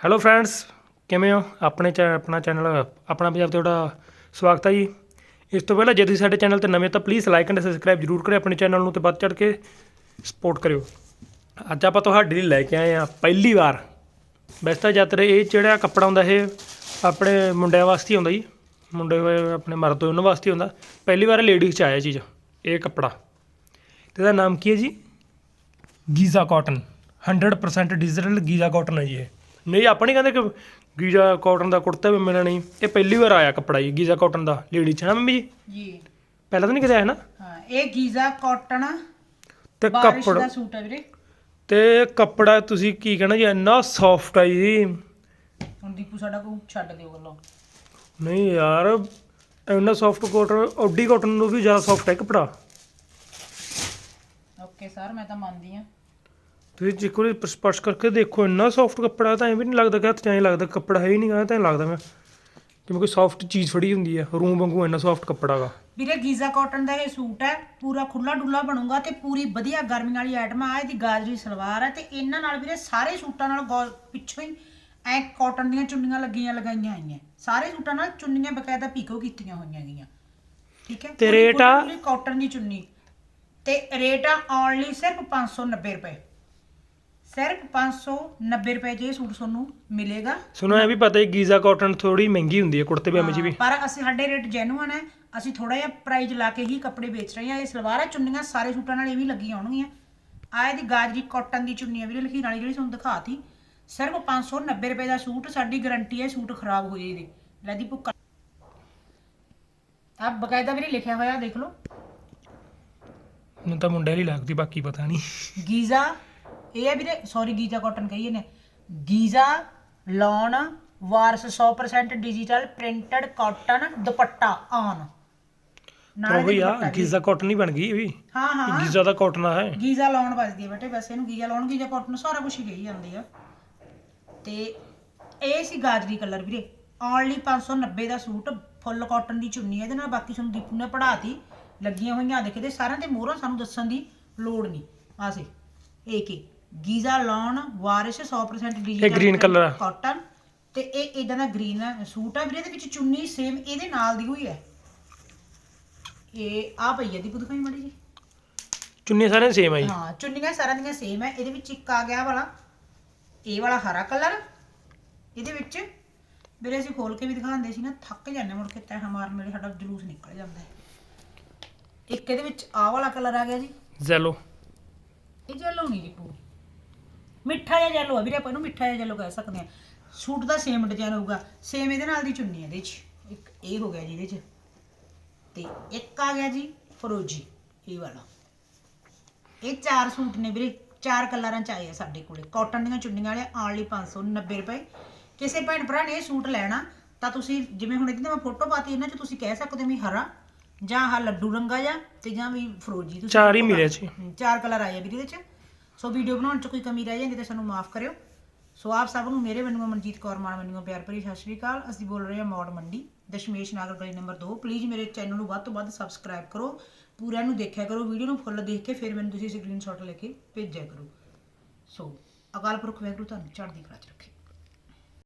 Hello friends ਕਿਵੇਂ ਹੋ? ਆਪਣੇ ਚੈ ਆਪਣਾ ਚੈਨਲ ਆਪਣਾ ਪੰਜਾਬ ਤੇ ਤੁਹਾਡਾ ਸਵਾਗਤ ਹੈ ਜੀ। ਇਸ ਤੋਂ ਪਹਿਲਾਂ ਜੇ ਤੁਸੀਂ ਸਾਡੇ ਚੈਨਲ ਤੇ ਨਵੇਂ ਤਾਂ ਪਲੀਜ਼ ਲਾਈਕ ਐਂਡ ਸਬਸਕ੍ਰਾਈਬ ਜਰੂਰ ਕਰਿਓ ਆਪਣੇ ਚੈਨਲ ਨੂੰ ਤੇ ਵੱਧ ਚੜ ਕੇ ਸਪੋਰਟ ਕਰਿਓ। ਅੱਜ ਆਪਾਂ ਤੁਹਾਡੇ ਲਈ ਲੈ ਕੇ ਆਏ ਆ ਪਹਿਲੀ ਵਾਰ। ਵੈਸੇ ਤਾਂ ਜ਼ਿਆਦਾਤਰ ਇਹ ਜਿਹੜਾ ਕੱਪੜਾ ਹੁੰਦਾ ਇਹ ਆਪਣੇ ਮੁੰਡਿਆਂ ਵਾਸਤੇ ਹੀ ਹੁੰਦਾ ਜੀ। ਮੁੰਡੇ ਆਪਣੇ ਮਰਦ ਹੋਏ ਉਹਨਾਂ ਵਾਸਤੇ ਹੀ ਹੁੰਦਾ। ਪਹਿਲੀ ਵਾਰ ਲੇਡੀਜ਼ 'ਚ ਆਇਆ ਚੀਜ਼, ਇਹ ਕੱਪੜਾ। ਤੇ ਇਹਦਾ ਨਾਮ ਕੀ ਹੈ ਜੀ? Giza cotton. 100% digital Giza cotton ਹੈ ਜੀ ਇਹ। ਨਹੀਂ ਆਪਾਂ ਨਹੀਂ ਕਹਿੰਦੇ ਕਿ ਗੀਜ਼ਾ ਕਾਟਨ ਦਾ ਕੁੜਤਾ ਵੀ ਮਿਲਣਾ ਨਹੀਂ। ਇਹ ਪਹਿਲੀ ਵਾਰ ਆਇਆ ਕੱਪੜਾ ਜੀ ਗੀਜ਼ਾ ਕਾਟਨ ਦਾ ਲੇਡੀ ਚ ਨਾ ਮੰਮੀ ਜੀ? ਜੀ। ਪਹਿਲਾਂ ਤਾਂ ਨਹੀਂ ਕਦੇ ਆਇਆ ਨਾ? ਹਾਂ ਇਹ ਗੀਜ਼ਾ ਕਾਟਨ ਤੇ ਬਾਰਿਸ਼ ਕੱਪੜਾ ਦਾ ਸੂਟ ਹੈ ਵੀਰੇ। ਤੇ ਕੱਪੜਾ ਤੁਸੀਂ ਕੀ ਕਹਿਣਾ ਜੀ ਇੰਨਾ ਸੌਫਟ ਹੈ ਜੀ। ਹੁਣ ਦੀਪੂ ਸਾਡਾ ਕੋ ਛੱਡ ਦਿਓ ਗੱਲੋਂ। ਨਹੀਂ ਯਾਰ ਇੰਨਾ ਸੌਫਟ ਕਾਟਨ ਓਡੀ ਕਾਟਨ ਨੂੰ ਵੀ ਜ਼ਿਆਦਾ ਸੌਫਟ ਹੈ ਕੱਪੜਾ। ਓਕੇ ਸਰ ਮੈਂ ਤਾਂ ਮੰਨਦੀ ਆ ਤੁਸੀਂ ਜੇ ਕੋਈ ਸਪਰਸ਼ ਕਰਕੇ ਦੇਖੋ ਇੰਨਾ ਸੌਫਟ ਕੱਪੜਾ ਤਾਂ ਐਂ ਵੀ ਨਹੀਂ ਲੱਗਦਾ ਕਿ ਹੱਥ 'ਚ ਐਂ ਲੱਗਦਾ ਕੱਪੜਾ ਹੈ ਹੀ ਨਹੀਂ ਗਾ ਤਾਂ ਲੱਗਦਾ ਮੈਂ। ਜਿਵੇਂ ਕੋਈ ਸੌਫਟ ਚੀਜ਼ ਫੜੀ ਹੁੰਦੀ ਹੈ ਰੂਮ ਵਾਂਗੂ ਇੰਨਾ ਸੌਫਟ ਕੱਪੜਾ ਗਾ। ਵੀਰੇ ਗੀਜ਼ਾ ਕਾਟਨ ਦਾ ਇਹ ਸੂਟ ਹੈ ਪੂਰਾ ਖੁੱਲਾ ਡੁੱਲਾ ਬਣੂਗਾ ਤੇ ਪੂਰੀ ਵਧੀਆ ਗਰਮੀਆਂ ਵਾਲੀ ਆਈਟਮ ਆ ਇਹਦੀ ਗਾਜਰੀ ਸਲਵਾਰ ਹੈ ਤੇ ਇਹਨਾਂ ਨਾਲ ਵੀਰੇ ਸਾਰੇ ਸੂਟਾਂ ਨਾਲ ਗੌ- ਪਿੱਛੋਂ ਹੀ ਐ ਕਾਟਨ ਦੀਆਂ ਚੁੰਨੀਆਂ ਲੱਗੀਆਂ ਲਗਾਈਆਂ ਆਈਆਂ ਸਾਰੇ ਸੂਟਾਂ ਨਾਲ ਚੁੰਨੀਆਂ ਬਕਾਇਦਾ ਪੀਕੋ ਕੀਤੀਆਂ ਹੋਈਆਂ ਗਈਆਂ ਠੀਕ ਹੈ? ਤੇ ਰੇਟ ਆ? ਕਾਟਨ ਦੀ ਚੁੰਨੀ। ਤੇ ਰੇਟ ਆ ਓਨਲੀ ਸਿਰਫ 590 ਰੁਪਏ। ਸਿਰਫ 590 ਰੁਪਏ 'ਚ ਇਹ ਸੂਟ ਤੁਹਾਨੂੰ ਮਿਲੇਗਾ। ਸੁਣੋ ਇਹ ਵੀ ਪਤਾ ਹੈ ਗੀਜ਼ਾ ਕਾਟਨ ਥੋੜੀ ਮਹਿੰਗੀ ਹੁੰਦੀ ਹੈ ਕੁੜਤੇ ਪਜਾਮੇ 'ਚ ਵੀ। ਪਰ ਅਸੀਂ ਸਾਡੇ ਰੇਟ ਜੈਨੂਅਨ ਹੈ। ਅਸੀਂ ਥੋੜਾ ਜਿਹਾ ਪ੍ਰਾਈਸ ਲਾ ਕੇ ਹੀ ਕੱਪੜੇ ਵੇਚ ਰਹੇ ਹਾਂ। ਇਹ ਸਲਵਾਰ ਚੁੰਨੀਆਂ ਸਾਰੇ ਸੂਟਾਂ ਨਾਲ ਐਵੇਂ ਹੀ ਲੱਗੀਆਂ ਹੋਣਗੀਆਂ। ਆਹ ਇਹਦੀ ਗਾਜਰੀ ਕਾਟਨ ਦੀ ਚੁੰਨੀ ਹੈ ਵੀਰੇ ਲਖੀਰ ਵਾਲੀ ਜਿਹੜੀ ਤੁਹਾਨੂੰ ਦਿਖਾਤੀ। ਸਿਰਫ 590 ਰੁਪਏ ਦਾ ਸੂਟ ਸਾਡੀ ਗਾਰੰਟੀ ਹੈ ਸੂਟ ਖਰਾਬ ਹੋ ਜਾਏ ਇਹਦੇ। ਲੈ ਦੀ ਭੁੱਕਾ ਆ ਬਕਾਇਦਾ ਵੀਰੇ ਲਿਖਿਆ ਹੋਇਆ ਦੇਖ ਲਓ। ਮੈਨੂੰ ਤਾਂ ਮੁੰਡੇ ਲਈ ਲੱਗਦੀ ਬਾਕੀ ਪਤਾ ਨਹੀਂ। ਗੀਜ਼ਾ ਇਹ ਵੀਰੇ ਸੌਰੀ ਗੀਜ਼ਾ ਕਾਟਨ ਕਹੀਏ ਨੇ Giza lawn Waris 100% digital printed cotton ਦੁਪੱਟਾ ਆਨ ਪਰ ਉਹ ਆ। ਗੀਜ਼ਾ ਕਾਟਨ ਹੀ ਬਣ ਗਈ ਇਹ ਵੀ। ਹਾਂ ਹਾਂ। ਗੀਜ਼ਾ ਦਾ ਕਾਟਨ ਆ ਹੈ ਗੀਜ਼ਾ ਲਾਉਣ ਵੱਜਦੀ ਹੈ ਬੇਟੇ ਵੈਸੇ ਇਹਨੂੰ ਗੀਜ਼ਾ ਲਾਉਣ ਗੀਜ਼ਾ ਕਾਟਨ ਸਾਰਾ ਕੁਝ ਹੀ ਕਹੀ ਜਾਂਦੇ ਆ। ਤੇ ਇਹ ਸੀ ਗਾਜਰੀ ਕਲਰ ਵੀਰੇ। ਓਨਲੀ 590 ਦਾ ਸੂਟ ਫੁੱਲ ਕਾਟਨ ਦੀ ਚੁੰਨੀ ਇਹਦੇ ਨਾਲ ਬਾਕੀ ਤੁਹਾਨੂੰ ਦੀਪੂ ਨੇ ਪੜਾਤੀ ਲੱਗੀਆਂ ਹੋਈਆਂ ਦੇਖਦੇ ਸਾਰਿਆਂ ਦੇ ਮੋਹਰਾਂ ਸਾਨੂੰ ਦੱਸਣ ਦੀ ਲੋੜ ਨਹੀਂ। ਆਸੇ ਇਹ ਕੀ? Giza lawn Waris 100% digital green colour ਆ। ਕਾਟਨ ਤੇ ਇਹ ਇਦਾਂ ਦਾ ਗ੍ਰੀਨ ਸੂਟ ਆ ਵੀਰੇ ਇਹਦੇ ਵਿੱਚ ਚੁੰਨੀ ਸੇਮ ਇਹਦੇ ਨਾਲ ਦੀ ਹੋਈ ਹੈ। ਇਹ ਆ ਪਈ ਹੈ ਦੀਪੂ ਦਿਖਾਈ ਮਾੜੀ ਜੀ ਚੁੰਨੀਆਂ ਸਾਰੀਆਂ ਸੇਮ ਆ ਜੀ। ਹਾਂ ਚੁੰਨੀਆਂ ਸਾਰਿਆਂ ਦੀਆਂ ਸੇਮ ਹੈ ਇਹਦੇ ਵਿੱਚ ਇੱਕ ਆ ਗਿਆ ਵਾਲਾ ਇਹ ਵਾਲਾ ਹਰਾ ਕਲਰ ਇਹਦੇ ਵਿੱਚ ਵੀਰੇ ਅਸੀਂ ਖੋਲ ਕੇ ਵੀ ਦਿਖਾਉਂਦੇ ਸੀ ਨਾ ਥੱਕ ਜਾਂਦੇ ਮੁੜ ਕੇ ਤੈਂ ਮਾਰ ਮੇਰੇ ਸਾਡਾ ਜਲੂਸ ਨਿਕਲ ਜਾਂਦਾ ਹੈ। ਇੱਕ ਇਹਦੇ ਵਿੱਚ ਆਹ ਵਾਲਾ ਕਲਰ ਆ ਗਿਆ ਜੀ। ਜ਼ੈਲੋ ਇਹ ਜੈਲੋ ਨਹੀਂ ਜੀ ਪੂਰੀ ਮਿੱਠਾ ਜਿਹਾ ਜੈਲੋ ਆ ਵੀਰੇ ਆਪਾਂ ਇਹਨੂੰ ਮਿੱਠਾ ਜਿਹਾ ਜੈਲੋ ਕਹਿ ਸਕਦੇ ਆ ਸੂਟ ਦਾ ਸੇਮ ਡਿਜ਼ਾਈਨ ਹੋਊਗਾ। ਸੇਮ ਇਹਦੇ ਨਾਲ ਦੀ ਚੁੰਨੀ ਇਹਦੇ 'ਚ। ਇੱਕ ਇਹ ਹੋ ਗਿਆ ਜੀ ਇਹਦੇ 'ਚ। ਤੇ ਇੱਕ ਆ ਗਿਆ ਜੀ ਫਰੋਜੀ ਇਹ ਵਾਲਾ। ਇਹ ਚਾਰ ਸੂਟ ਨੇ ਵੀਰੇ। ਚਾਰ ਕਲਰਾਂ ਚ ਆਏ ਆ ਸਾਡੇ ਕੋਲੇ। ਕਾਟਨ ਦੀਆਂ ਚੁੰਨੀਆਂ ਵਾਲੇ ਆਣ ਲਈ 590 ਰੁਪਏ। ਕਿਸੇ ਭੈਣ ਭਰਾ ਨੇ ਇਹ ਸੂਟ ਲੈਣਾ ਤਾਂ ਤੁਸੀਂ ਜਿਵੇਂ ਹੁਣ ਇਹਦੀ ਮੈਂ ਫੋਟੋ ਪਾਤੀ ਇਹਨਾਂ 'ਚ ਤੁਸੀਂ ਕਹਿ ਸਕਦੇ ਹੋ ਵੀ ਹਰਾ ਜਾਂ ਆਹ ਲੱਡੂ ਰੰਗਾ ਜਾਂ ਤੇ ਜਾਂ ਵੀ ਫਰੋਜੀ ਤੁਸੀਂ ਚਾਰ ਹੀ ਮਿਲੇ। ਹਮ, ਚਾਰ ਕਲਰ ਆਏ ਆ ਵੀਰੇ ਇਹਦੇ 'ਚ। ਸੋ ਵੀਡੀਓ ਬਣਾਉਣ 'ਚ ਕੋਈ ਕਮੀ ਰਹਿ ਜਾਂਦੀ ਤਾਂ ਸਾਨੂੰ ਮਾਫ ਕਰਿਓ। ਸੋ ਆਪ ਸਭ ਨੂੰ ਮੇਰੇ ਵੱਲੋਂ ਮਨਜੀਤ ਕੌਰ ਮਾਨ ਵੱਲੋਂ ਪਿਆਰ ਭਰੀ ਸਤਿ ਸ਼੍ਰੀ ਅਕਾਲ। ਅਸੀਂ ਬੋਲ ਰਹੇ ਹਾਂ ਮੌੜ ਮੰਡੀ, ਦਸ਼ਮੇਸ਼ ਨਾਗਰ ਗਲੀ ਨੰਬਰ 2 ਪਲੀਜ਼ ਮੇਰੇ ਚੈਨਲ ਨੂੰ ਵੱਧ ਤੋਂ ਵੱਧ ਸਬਸਕ੍ਰਾਈਬ ਕਰੋ। ਪੂਰਾ ਨੂੰ ਦੇਖਿਆ ਕਰੋ ਵੀਡੀਓ ਨੂੰ ਫੁੱਲ ਦੇਖ ਕੇ ਫਿਰ ਮੈਨੂੰ ਤੁਸੀਂ ਸਕਰੀਨਸ਼ਾਟ ਲੈ ਕੇ ਭੇਜਿਆ ਕਰੋ। ਸੋ ਅਕਾਲ ਪੁਰਖ ਵਾਹਿਗੁਰੂ ਤੁਹਾਨੂੰ ਚੜ੍ਹਦੀ ਕਲਾ ਚ ਰੱਖੇ।